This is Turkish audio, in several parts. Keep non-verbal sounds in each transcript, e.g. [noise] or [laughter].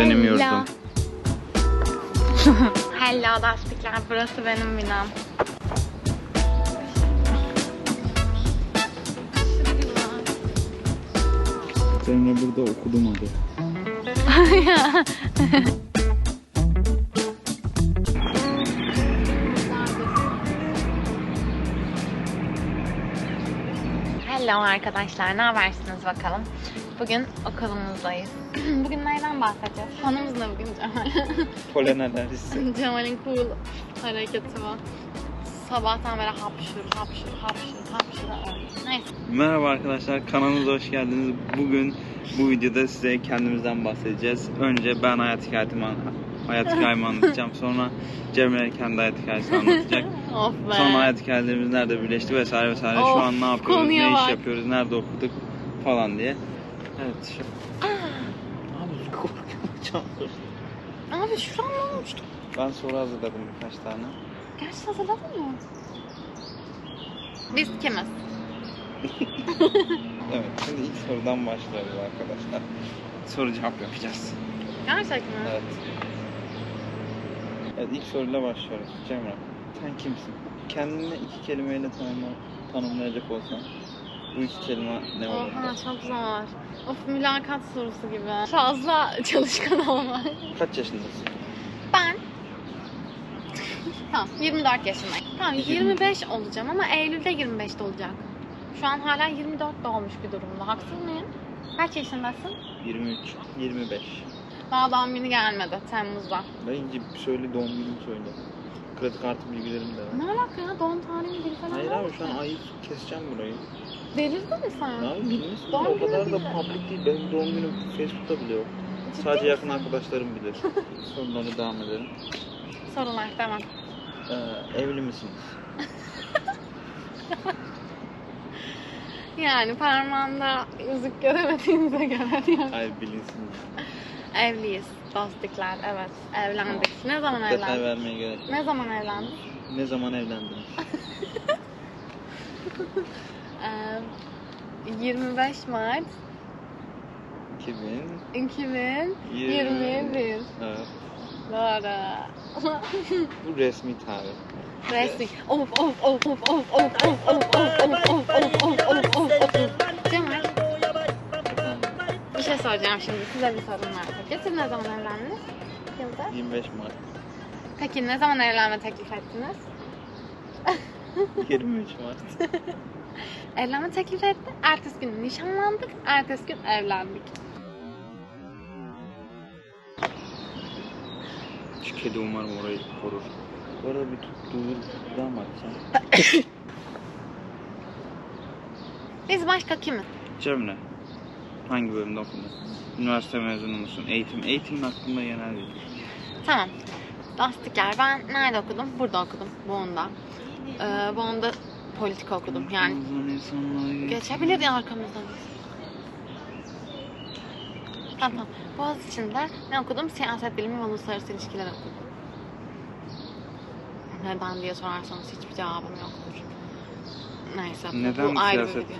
benim yurdum. [laughs] Hello Dastikler, burası benim binam. Seninle burada okudum adı. [laughs] Hello arkadaşlar, ne habersiniz bakalım? Bugün okulumuzdayız. [clears throat] bugün neyden bahsedeceğiz? Konumuz ne bugün Cemal? [laughs] Polen alerjisi. [laughs] Cemal'in cool hareketi var. Sabahtan beri hapşur, hapşur, hapşur, hapşur. Neyse. Merhaba arkadaşlar kanalımıza hoş geldiniz. Bugün bu videoda size kendimizden bahsedeceğiz. Önce ben hayat hikayetimi, hayat hikayemi [laughs] anlatacağım. Sonra Cemre kendi hayat hikayesini anlatacak. Of be. Sonra hayat hikayelerimiz nerede birleşti vesaire vesaire. Şu Of, an ne yapıyoruz, ne iş bak. yapıyoruz, nerede okuduk falan diye. Evet. Şu... Abi [laughs] korkuyorum. Abi şuran ne olmuştu? Ben soru hazırladım birkaç tane. Gerçi hazırladın mı? Biz kimiz? [laughs] Evet, şimdi ilk sorudan başlıyoruz arkadaşlar. Soru cevap yapacağız. Gerçek mi? Evet. Evet, ilk soruyla başlıyoruz. Cemre, sen kimsin? Kendini iki kelimeyle tanımla, tanımlayacak olsan bu iki kelime ne olur? Oha çok zor. Of mülakat sorusu gibi. Fazla [laughs] çalışkan olmak. Kaç yaşındasın? Ben Tamam 24 yaşındayım. Tamam 25 olacağım ama Eylül'de 25'te olacak. Şu an hala 24 doğmuş bir durumda. Haksız mıyım? Kaç yaşındasın? 23, 25. Daha doğum günü gelmedi Temmuz'da. Bence söyle doğum günümü söyle. Kredi kartı bilgilerim de var. Ne alaka ya doğum tarihini bil falan Hayır var abi şu an ayı keseceğim burayı. Delirdin mi sen? Ya bilmişsin Doğum o günü kadar da değil. public değil. Benim doğum günüm Facebook'ta bile yok. Ciddi Sadece yakın misin? arkadaşlarım bilir. [laughs] Sorulara devam edelim. Sorular tamam. Ee, evli misiniz? [laughs] Yani parmağımda yüzük göremediğinize göre diyorum. Hayır bilinsin. Evliyiz. Dostluklar evet. Evlendik. Ne zaman Detay evlendik? vermeye gerek yok. Ne zaman evlendik? Ne zaman evlendiniz? [laughs] Ee, 25 Mart 2000. 2021. Evet. Doğru. Bu resmi tarih. Resmi. Of of of of of of of of of of of of of of of of Cemal bir şey soracağım şimdi. Size bir sorum var. Peki siz ne zaman evlendiniz? Yılda? 25 Mart. Peki ne zaman evlenme teklif ettiniz? 23 Mart. Evlenme teklif etti. Ertesi gün nişanlandık. Ertesi gün evlendik. Şu kedi umarım orayı korur. Bu arada bir tut duyuru mı açsam? [coughs] Biz başka kimiz? Cemre. Hangi bölümde okudun? Üniversite mezunu musun? Eğitim. Eğitimin hakkında genel bilgi. Tamam. Lastikler. Ben nerede okudum? Burada okudum. Bonda. Ee, Bonda politika okudum. Yani Bazen insanlar- geçebilir ya arkamızdan. Tamam tamam. Boğaziçi'nde ne okudum? Siyaset bilimi ve uluslararası ilişkiler okudum. Neden diye sorarsanız hiçbir cevabım yoktur. Neyse. Neden bu ayrı siyaset?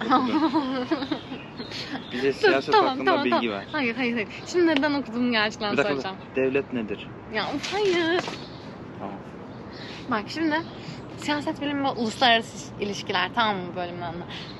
[laughs] Bize siyaset tamam, hakkında tamam, bilgi tamam. ver. Hayır hayır hayır. Şimdi neden okuduğumu gerçekten Bir dakika. soracağım. Devlet nedir? Ya hayır. Tamam. Bak şimdi siyaset bilimi ve uluslararası ilişkiler tamam mı bölümün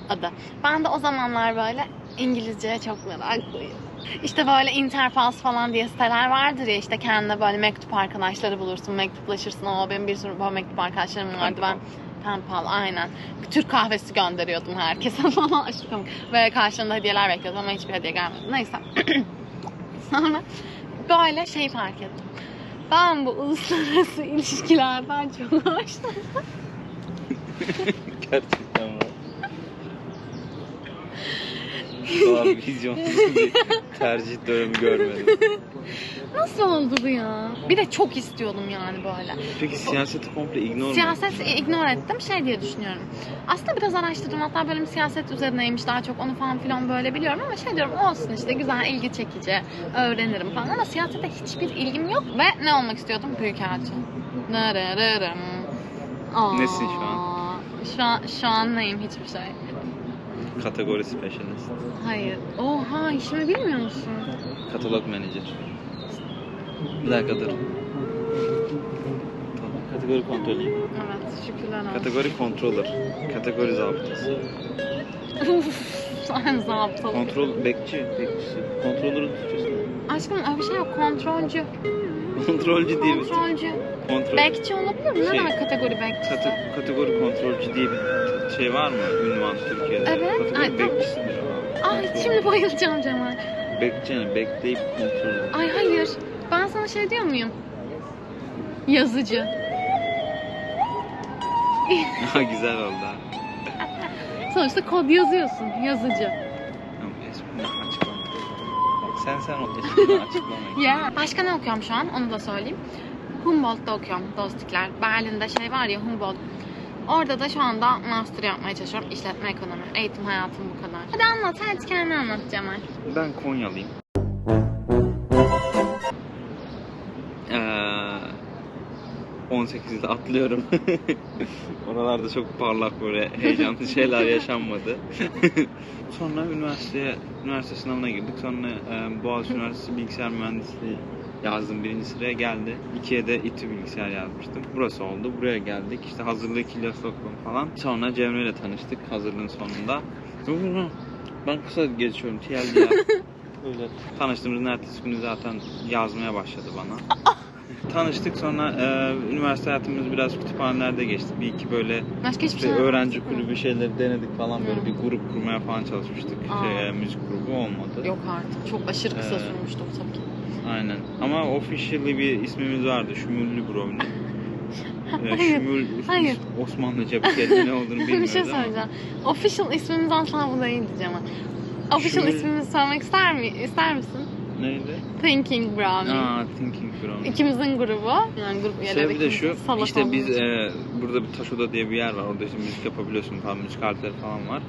adı? Ben de o zamanlar böyle İngilizceye çok meraklıyım. İşte böyle Interfaz falan diye siteler vardır ya işte kendine böyle mektup arkadaşları bulursun, mektuplaşırsın. O benim bir sürü böyle mektup arkadaşlarım vardı. Ben Penpal aynen. Türk kahvesi gönderiyordum herkese [laughs] falan. Aşırı komik. Ve karşılığında hediyeler bekliyordum ama hiçbir hediye gelmedi. Neyse. [clears throat] Sonra böyle şey fark ettim. Ben bu uluslararası ilişkilerden çok hoşlanıyorum. [laughs] Gerçekten kadar [laughs] vizyonsuz bir tercih dönemi görmedim. Nasıl oldu bu ya? Bir de çok istiyordum yani böyle. Peki siyaseti komple ignore mu? Siyaseti ignore ettim şey diye düşünüyorum. Aslında biraz araştırdım hatta bölüm siyaset üzerineymiş daha çok onu falan filan böyle biliyorum ama şey diyorum olsun işte güzel ilgi çekici öğrenirim falan ama siyasete hiçbir ilgim yok ve ne olmak istiyordum? Büyükelçi. Nırırırım. Aa, Nesin şu an? Şu an, şu an neyim hiçbir şey. Kategori specialist. Hayır. Oha işimi bilmiyor musun? Katalog manager. Bir dakika dur. Tamam, kategori kontrolü. Evet şükürler olsun. Kategori controller. Kategori zabıtası. Sen zaptalı. Kontrol bekçi. Bekçisi. Kontrolörün Türkçesi. Aşkım öyle bir şey yok. Kontrolcü. Kontrolcü diye bir Kontrolcü. kontrol. Bekçi olabilir mi? Ne Şey, demek kategori bekçisi? Kate- kategori kontrolcü diye bir şey var mı? Ünvan Türkiye'de. Evet, ay, Kategori tamam. bekçisidir. Ay şimdi bayılacağım Cemal. Bekçi yani bekleyip kontrol. Ay hayır. Ben sana şey diyor muyum? Yazıcı. [laughs] Ha güzel oldu ha. Sonuçta kod yazıyorsun. Yazıcı. Tamam esprini açıklama. Bak sen sen ol esprini açıklama. [laughs] Ya. Başka ne okuyorum şu an? Onu da söyleyeyim. Humboldt'ta okuyorum dostluklar. Berlin'de şey var ya Humboldt. Orada da şu anda master yapmaya çalışıyorum. İşletme ekonomi. Eğitim hayatım bu kadar. Hadi anlat. Hadi kendini anlat Cemal. Ben Konyalıyım. 18'de atlıyorum. [laughs] Oralarda çok parlak böyle heyecanlı [laughs] şeyler yaşanmadı. [laughs] Sonra üniversiteye, üniversite sınavına girdik. Sonra e, Boğaziçi Üniversitesi Bilgisayar Mühendisliği yazdım. Birinci sıraya geldi. İkiye de İTÜ Bilgisayar yazmıştım. Burası oldu. Buraya geldik. İşte hazırlığı Kilyos okudum falan. Sonra Cemre ile tanıştık hazırlığın sonunda. Ben kısa geçiyorum. TLD ya. Böyle tanıştığımızın ertesi günü zaten yazmaya başladı bana. Tanıştık sonra e, üniversite hayatımız biraz kütüphanelerde geçti. Bir iki böyle Başka hiçbir işte şey öğrenci kulübü şeyleri denedik falan böyle Hı. bir grup kurmaya falan çalışmıştık. Aa. Şey, e, müzik grubu olmadı. Yok artık. Çok aşırı kısa Ee, sürmüştü o tabii ki. Aynen. Ama officially bir ismimiz vardı. Şümüllü Brownie. [laughs] Hayır, Şümül hayır. Osmanlıca bir kelime ne olduğunu [laughs] bilmiyoruz bir şey ama. söyleyeceğim. Official ismimiz asla bu değildi Cemal. Official Şöyle- ismimizi söylemek ister mi? İster misin? Neydi? Thinking Brownie. Aa, Thinking Brownie. İkimizin grubu. Yani grup üyeleri Sebebi de şu, salak işte biz için. e, burada bir taş oda diye bir yer var. Orada işte müzik yapabiliyorsun falan, müzik aletleri falan var.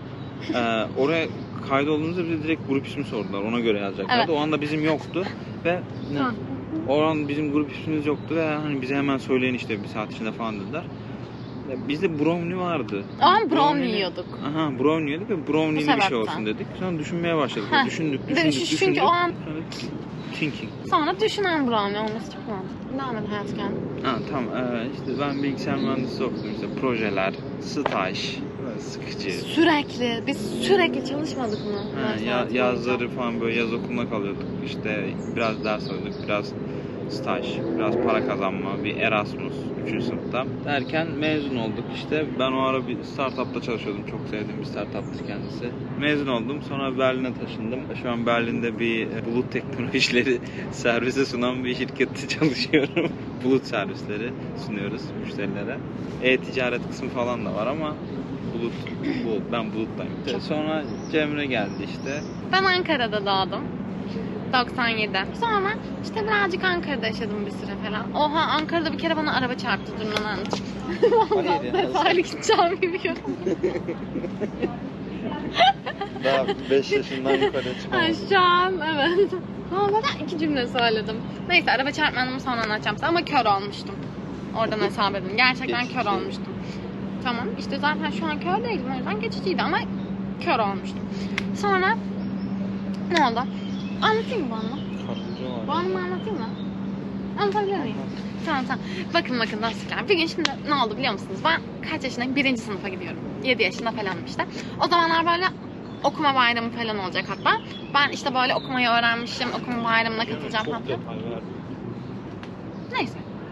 E, [laughs] oraya kaydolduğumuzda bize direkt grup ismi sordular. Ona göre yazacaklardı. Evet. O anda bizim yoktu ve ne? Hı. O an bizim grup ismimiz yoktu ve hani bize hemen söyleyin işte bir saat içinde falan dediler. Ya bizde brownie vardı. An brownie yiyorduk. Aha brownie yedik ve brownie'li bir sebepten. şey olsun dedik. Sonra düşünmeye başladık. Heh. Düşündük, Bir düşündük, şu- çünkü düşündük. o an- Sonra thinking. Sonra düşünen brownie olması çok mantıklı. Devam et hayat kendi. Ha tamam ee, işte ben bilgisayar mühendisliği okudum işte projeler, staj, sıkıcı. Sürekli. Biz sürekli çalışmadık mı? Ha, ya, yazları falan böyle yaz okuluna kalıyorduk işte biraz ders alıyorduk biraz staj, biraz para kazanma, bir Erasmus 3. sınıfta. Derken mezun olduk işte. Ben o ara bir startupta çalışıyordum. Çok sevdiğim bir startuptı kendisi. Mezun oldum. Sonra Berlin'e taşındım. Şu an Berlin'de bir bulut teknolojileri [laughs] servise sunan bir şirkette [laughs] çalışıyorum. bulut servisleri sunuyoruz müşterilere. E-ticaret kısmı falan da var ama bulut, bulut ben buluttayım. Sonra Cemre geldi işte. Ben Ankara'da doğdum. 97. Sonra işte birazcık Ankara'da yaşadım bir süre falan. Oha Ankara'da bir kere bana araba çarptı durmadan ya. Detaylı gideceğim bilmiyorum. [laughs] Daha 5 yaşından yukarı Ay şu an evet. Ama neden iki cümle söyledim. Neyse araba çarpmanımı sonra anlatacağım size ama kör olmuştum. Oradan hesap edin. Gerçekten Geçici. kör olmuştum. Tamam işte zaten şu an kör değilim o yüzden geçiciydi ama kör olmuştum. Sonra ne oldu? Anlatayım mı bana? Bu anımı anlatayım mı? Anlatabilir miyim? Tamam tamam. Bakın bakın dostlar. Bir gün şimdi ne oldu biliyor musunuz? Ben kaç yaşındayım? Birinci sınıfa gidiyorum. 7 yaşında falanım işte. O zamanlar böyle okuma bayramı falan olacak hatta. Ben işte böyle okumayı öğrenmişim. Okuma bayramına katılacağım falan.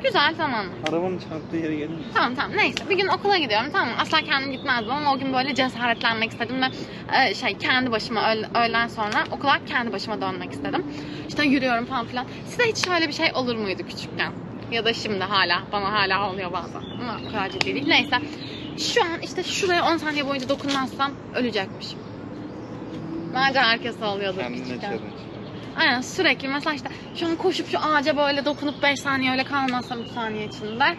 Güzel zamanlar. Arabanın çarptığı yere gelir misin? Tamam tamam neyse bir gün okula gidiyorum tamam asla kendim gitmezdim ama o gün böyle cesaretlenmek istedim ve e, şey kendi başıma öğ- öğleden sonra okula kendi başıma dönmek istedim. İşte yürüyorum falan filan. Size hiç şöyle bir şey olur muydu küçükken? Ya da şimdi hala bana hala oluyor bazen ama o kadar ciddi değil. Neyse şu an işte şuraya 10 saniye boyunca dokunmazsam ölecekmişim. Bence herkes oluyordur Kendine küçükken. challenge. Aynen sürekli mesela işte şu an koşup şu ağaca böyle dokunup 5 saniye öyle kalmazsam 3 saniye içinde [laughs]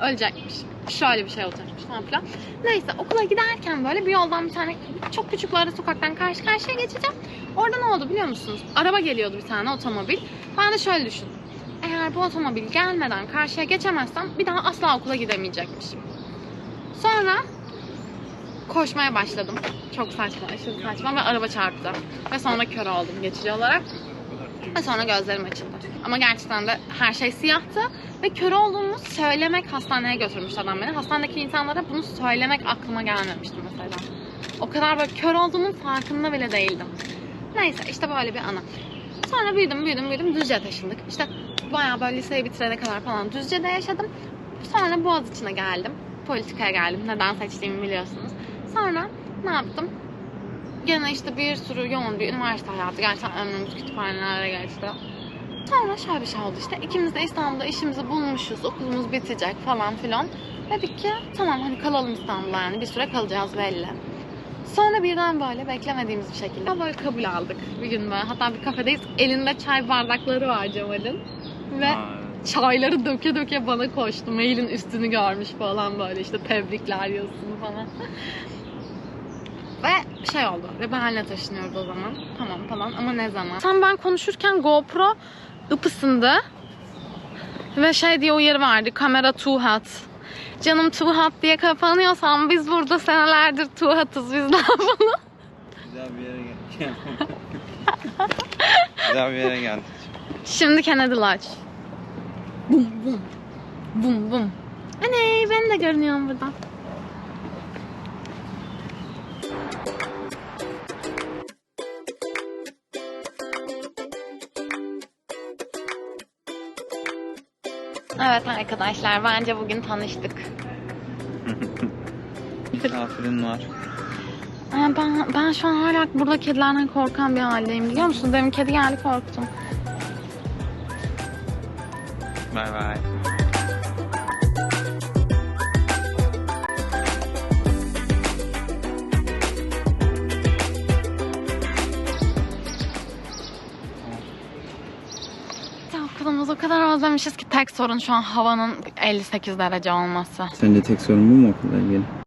ölecekmiş. Şöyle bir şey olacakmış falan filan. Neyse okula giderken böyle bir yoldan bir tane çok küçük bir ara sokaktan karşı karşıya geçeceğim. Orada ne oldu biliyor musunuz? Araba geliyordu bir tane otomobil. Ben de şöyle düşün. Eğer bu otomobil gelmeden karşıya geçemezsem bir daha asla okula gidemeyecekmişim. Sonra koşmaya başladım. Çok saçma, aşırı saçma ve araba çarptı. Ve sonra kör oldum geçici olarak. Ve sonra gözlerim açıldı. Ama gerçekten de her şey siyahtı. Ve kör olduğumu söylemek hastaneye götürmüş adam beni. Hastanedeki insanlara bunu söylemek aklıma gelmemişti mesela. O kadar böyle kör olduğumun farkında bile değildim. Neyse işte böyle bir ana. Sonra büyüdüm büyüdüm büyüdüm Düzce'ye taşındık. İşte bayağı böyle liseyi bitirene kadar falan Düzce'de yaşadım. Sonra Boğaziçi'ne geldim. Politikaya geldim. Neden seçtiğimi biliyorsunuz. Sonra ne yaptım? Gene işte bir sürü yoğun bir üniversite hayatı. Gerçekten ömrümüz kütüphanelere geçti. Sonra şöyle bir şey oldu işte. İkimiz de İstanbul'da işimizi bulmuşuz. Okulumuz bitecek falan filan. Dedik ki tamam hani kalalım İstanbul'da yani. Bir süre kalacağız belli. Sonra birden böyle beklemediğimiz bir şekilde böyle kabul aldık bir gün böyle. Hatta bir kafedeyiz. Elinde çay bardakları var Cemal'in. Ve Aa, çayları döke döke bana koştu. Mailin üstünü görmüş falan böyle işte tebrikler yazısını falan. Şey oldu. Ve benle taşınıyoruz o zaman. Tamam falan ama ne zaman? Tam ben konuşurken GoPro ıpısındı. Ve şey diye uyarı verdi. Kamera too hot. Canım too hot diye kapanıyorsam biz burada senelerdir too hot'ız biz ne yapalım? Güzel bir yere geldik. Güzel bir yere geldik. Şimdi Kennedy Lodge. Bum bum. Bum bum. Anne ben de görünüyorum buradan. Evet arkadaşlar bence bugün tanıştık. [laughs] Misafirin var. Ben, ben şu an hala burada kedilerden korkan bir haldeyim biliyor musun? Demin kedi geldi korktum. Bay bay. Ya okulumuzu o kadar özlemişiz ki tek sorun şu an havanın 58 derece olması. Sence tek sorun bu mu okulla ilgili?